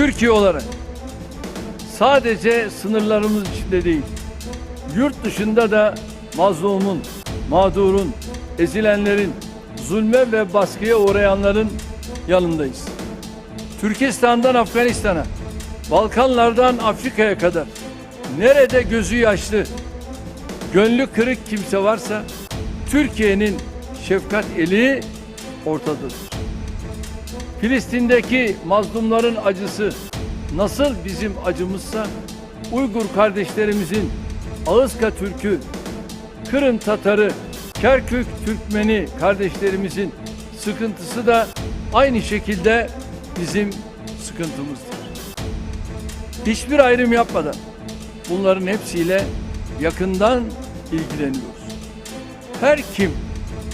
Türkiye olarak sadece sınırlarımız içinde değil, yurt dışında da mazlumun, mağdurun, ezilenlerin, zulme ve baskıya uğrayanların yanındayız. Türkistan'dan Afganistan'a, Balkanlardan Afrika'ya kadar nerede gözü yaşlı, gönlü kırık kimse varsa Türkiye'nin şefkat eli ortadadır. Filistin'deki mazlumların acısı nasıl bizim acımızsa Uygur kardeşlerimizin Ağızka Türk'ü, Kırım Tatarı, Kerkük Türkmeni kardeşlerimizin sıkıntısı da aynı şekilde bizim sıkıntımızdır. Hiçbir ayrım yapmadan bunların hepsiyle yakından ilgileniyoruz. Her kim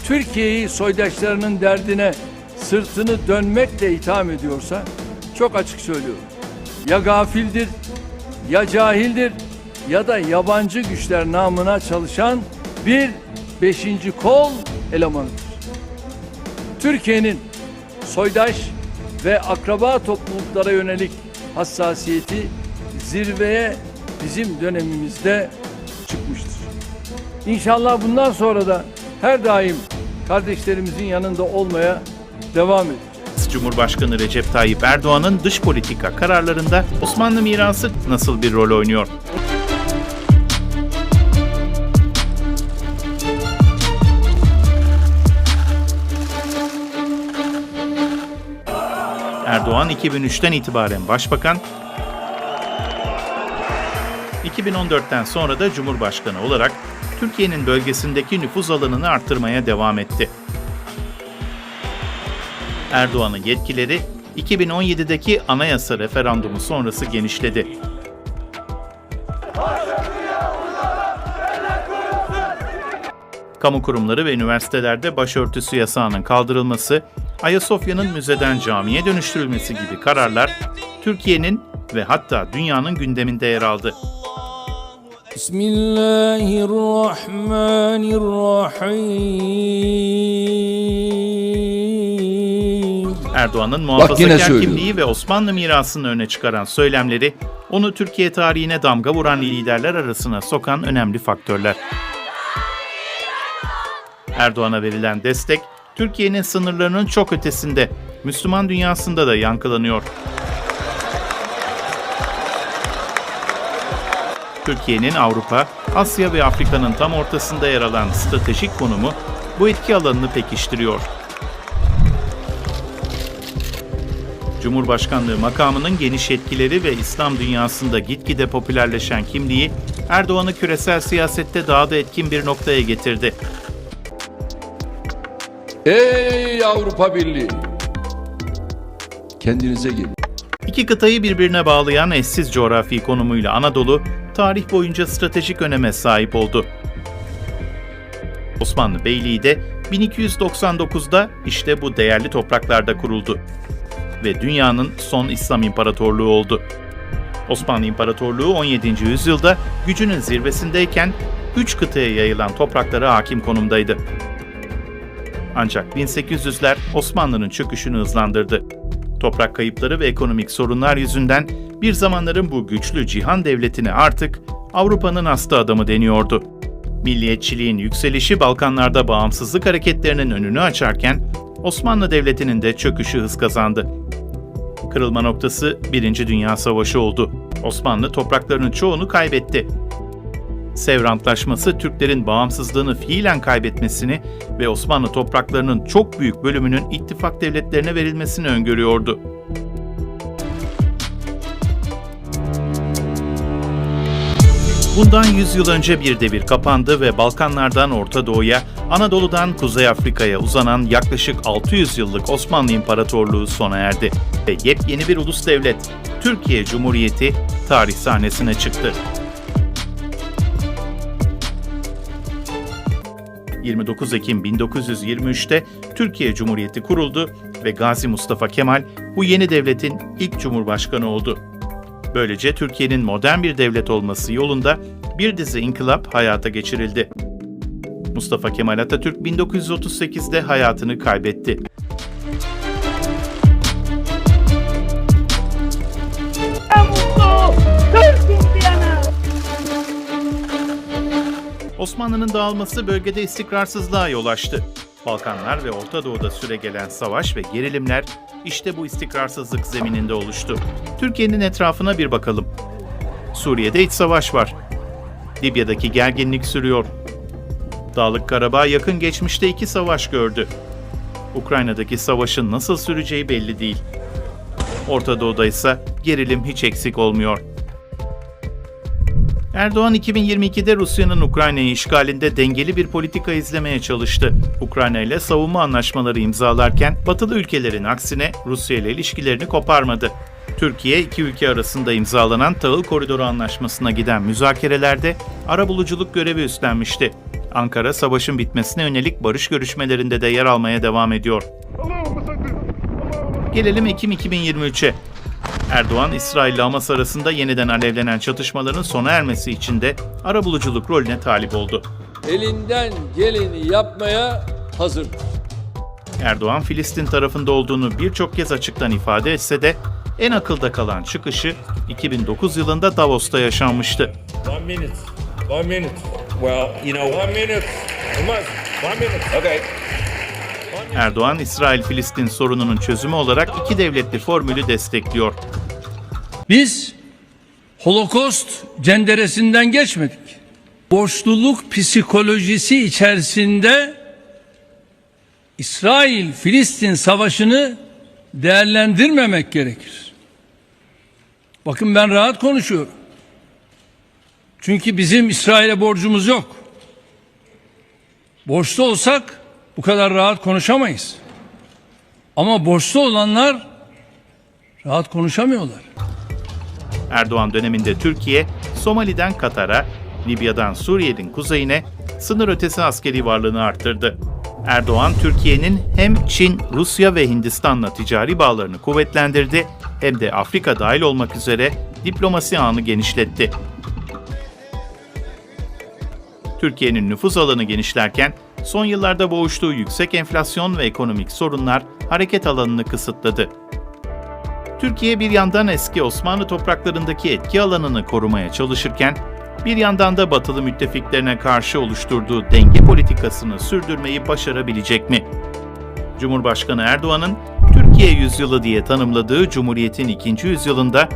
Türkiye'yi soydaşlarının derdine sırtını dönmekle itham ediyorsa çok açık söylüyorum. Ya gafildir, ya cahildir ya da yabancı güçler namına çalışan bir beşinci kol elemanıdır. Türkiye'nin soydaş ve akraba topluluklara yönelik hassasiyeti zirveye bizim dönemimizde çıkmıştır. İnşallah bundan sonra da her daim kardeşlerimizin yanında olmaya devam edeceğiz. Cumhurbaşkanı Recep Tayyip Erdoğan'ın dış politika kararlarında Osmanlı mirası nasıl bir rol oynuyor? Erdoğan 2003'ten itibaren başbakan, 2014'ten sonra da Cumhurbaşkanı olarak Türkiye'nin bölgesindeki nüfuz alanını arttırmaya devam etti. Erdoğan'ın yetkileri 2017'deki anayasa referandumu sonrası genişledi. Kamu kurumları ve üniversitelerde başörtüsü yasağının kaldırılması, Ayasofya'nın müzeden camiye dönüştürülmesi gibi kararlar Türkiye'nin ve hatta dünyanın gündeminde yer aldı. Bismillahirrahmanirrahim. Erdoğan'ın muhafazakar kimliği ve Osmanlı mirasını öne çıkaran söylemleri, onu Türkiye tarihine damga vuran liderler arasına sokan önemli faktörler. Erdoğan'a verilen destek, Türkiye'nin sınırlarının çok ötesinde, Müslüman dünyasında da yankılanıyor. Türkiye'nin Avrupa, Asya ve Afrika'nın tam ortasında yer alan stratejik konumu bu etki alanını pekiştiriyor. Cumhurbaşkanlığı makamının geniş yetkileri ve İslam dünyasında gitgide popülerleşen kimliği Erdoğan'ı küresel siyasette daha da etkin bir noktaya getirdi. Ey Avrupa Birliği! Kendinize gelin. İki kıtayı birbirine bağlayan eşsiz coğrafi konumuyla Anadolu, tarih boyunca stratejik öneme sahip oldu. Osmanlı Beyliği de 1299'da işte bu değerli topraklarda kuruldu ve dünyanın son İslam İmparatorluğu oldu. Osmanlı İmparatorluğu 17. yüzyılda gücünün zirvesindeyken üç kıtaya yayılan topraklara hakim konumdaydı. Ancak 1800'ler Osmanlı'nın çöküşünü hızlandırdı. Toprak kayıpları ve ekonomik sorunlar yüzünden bir zamanların bu güçlü cihan devletine artık Avrupa'nın hasta adamı deniyordu. Milliyetçiliğin yükselişi Balkanlarda bağımsızlık hareketlerinin önünü açarken Osmanlı Devleti'nin de çöküşü hız kazandı. Kırılma noktası 1. Dünya Savaşı oldu. Osmanlı topraklarının çoğunu kaybetti. Sevr Antlaşması Türklerin bağımsızlığını fiilen kaybetmesini ve Osmanlı topraklarının çok büyük bölümünün ittifak devletlerine verilmesini öngörüyordu. Bundan 100 yıl önce bir devir kapandı ve Balkanlardan Orta Doğu'ya, Anadolu'dan Kuzey Afrika'ya uzanan yaklaşık 600 yıllık Osmanlı İmparatorluğu sona erdi ve yepyeni bir ulus devlet, Türkiye Cumhuriyeti tarih sahnesine çıktı. 29 Ekim 1923'te Türkiye Cumhuriyeti kuruldu ve Gazi Mustafa Kemal bu yeni devletin ilk cumhurbaşkanı oldu. Böylece Türkiye'nin modern bir devlet olması yolunda bir dizi inkılap hayata geçirildi. Mustafa Kemal Atatürk 1938'de hayatını kaybetti. Osmanlı'nın dağılması bölgede istikrarsızlığa yol açtı. Balkanlar ve Orta Doğu'da süregelen savaş ve gerilimler işte bu istikrarsızlık zemininde oluştu. Türkiye'nin etrafına bir bakalım. Suriye'de iç savaş var. Libya'daki gerginlik sürüyor. Dağlık Karabağ yakın geçmişte iki savaş gördü. Ukrayna'daki savaşın nasıl süreceği belli değil. Orta Doğu'da ise gerilim hiç eksik olmuyor. Erdoğan 2022'de Rusya'nın Ukrayna'yı işgalinde dengeli bir politika izlemeye çalıştı. Ukrayna ile savunma anlaşmaları imzalarken batılı ülkelerin aksine Rusya ile ilişkilerini koparmadı. Türkiye iki ülke arasında imzalanan Tahıl Koridoru Anlaşması'na giden müzakerelerde arabuluculuk görevi üstlenmişti. Ankara savaşın bitmesine yönelik barış görüşmelerinde de yer almaya devam ediyor. Gelelim Ekim 2023'e. Erdoğan, İsrail ile Hamas arasında yeniden alevlenen çatışmaların sona ermesi için de arabuluculuk rolüne talip oldu. Elinden geleni yapmaya hazır. Erdoğan, Filistin tarafında olduğunu birçok kez açıktan ifade etse de en akılda kalan çıkışı 2009 yılında Davos'ta yaşanmıştı. One minute. One minute. Well, you know. One minute. One minute. Okay. Erdoğan, İsrail-Filistin sorununun çözümü olarak iki devletli formülü destekliyor. Biz Holokost cenderesinden geçmedik. Borçluluk psikolojisi içerisinde İsrail-Filistin savaşını değerlendirmemek gerekir. Bakın ben rahat konuşuyorum. Çünkü bizim İsrail'e borcumuz yok. Borçlu olsak bu kadar rahat konuşamayız. Ama borçlu olanlar rahat konuşamıyorlar. Erdoğan döneminde Türkiye, Somali'den Katar'a, Libya'dan Suriye'nin kuzeyine sınır ötesi askeri varlığını arttırdı. Erdoğan, Türkiye'nin hem Çin, Rusya ve Hindistan'la ticari bağlarını kuvvetlendirdi hem de Afrika dahil olmak üzere diplomasi ağını genişletti. Türkiye'nin nüfus alanı genişlerken son yıllarda boğuştuğu yüksek enflasyon ve ekonomik sorunlar hareket alanını kısıtladı. Türkiye bir yandan eski Osmanlı topraklarındaki etki alanını korumaya çalışırken, bir yandan da batılı müttefiklerine karşı oluşturduğu denge politikasını sürdürmeyi başarabilecek mi? Cumhurbaşkanı Erdoğan'ın Türkiye yüzyılı diye tanımladığı Cumhuriyet'in ikinci yüzyılında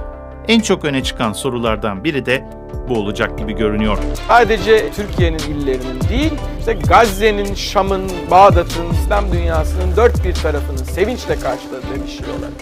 en çok öne çıkan sorulardan biri de bu olacak gibi görünüyor. Sadece Türkiye'nin illerinin değil, işte Gazze'nin, Şam'ın, Bağdat'ın, İslam dünyasının dört bir tarafının sevinçle karşıladığı bir şey olarak.